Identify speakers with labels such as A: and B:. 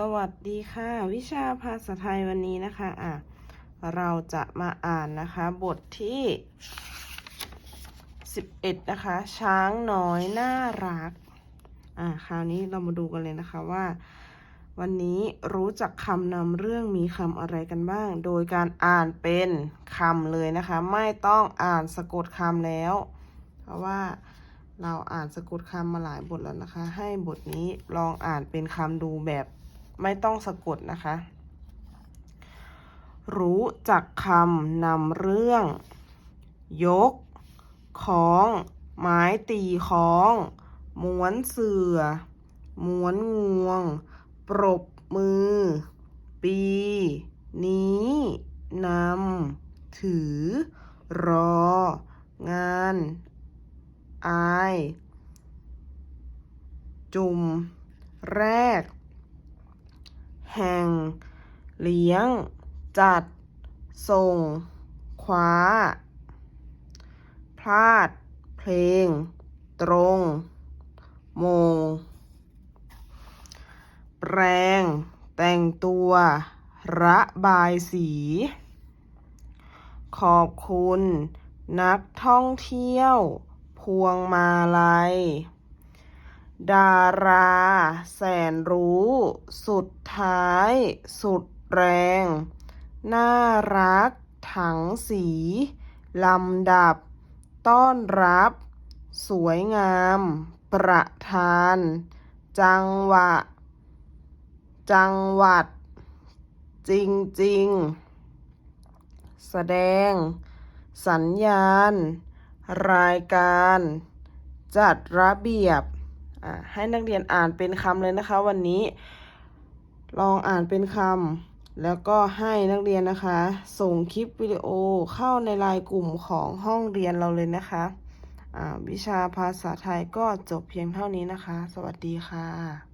A: สวัสดีค่ะ วิชาภาษาไทยวันนี้นะคะอะเราจะมาอ่านนะคะ บทที่ 11 นะคะ ช้างน้อยน่ารักอะคราวนี้เรามาดูกันเลยนะคะว่า วันนี้รู้จักคำนำเรื่องมีคำอะไรกันบ้าง โดยการอ่านเป็นคำเลยนะคะ ไม่ต้องอ่านสะกดคำแล้ว เพราะว่าเราอ่านสะกดคำมาหลายบทแล้วนะคะ ให้บทนี้ลองอ่านเป็นคำดูแบบ ไม่ต้องสะกดนะคะ รู้จักคำนำเรื่อง ยกของ ไม้ตีค้อง ม้วนเสือ ม้วนงวง ปรบมือ ปี นี้ นำ ถือ รอ งาน อาย จุ่มแรก แห่ง เลี้ยง จัด ส่ง คว้า พลาด เพลง ตรง โมง แปรงแต่งตัว ระบายสี ขอบคุณ นักท่องเที่ยว พวงมาลัย ดาราแสนรู้ สุดท้าย สุดแรง น่ารัก ถังสี ลำดับ ต้อนรับ สวยงาม ประธาน จังหวะ จังหวัด จริงจริงๆแสดง สัญญาณ รายการ จัดระเบียบ อะให้นักเรียนอ่านเป็นคำเลยนะคะ วันนี้ ลองอ่านเป็นคำแล้วก็ให้นักเรียนนะคะ ส่งคลิปวิดีโอเข้าในไลน์กลุ่มของห้องเรียนเราเลยนะคะวิชาภาษาไทยก็จบเพียงเท่านี้นะคะ สวัสดีค่ะ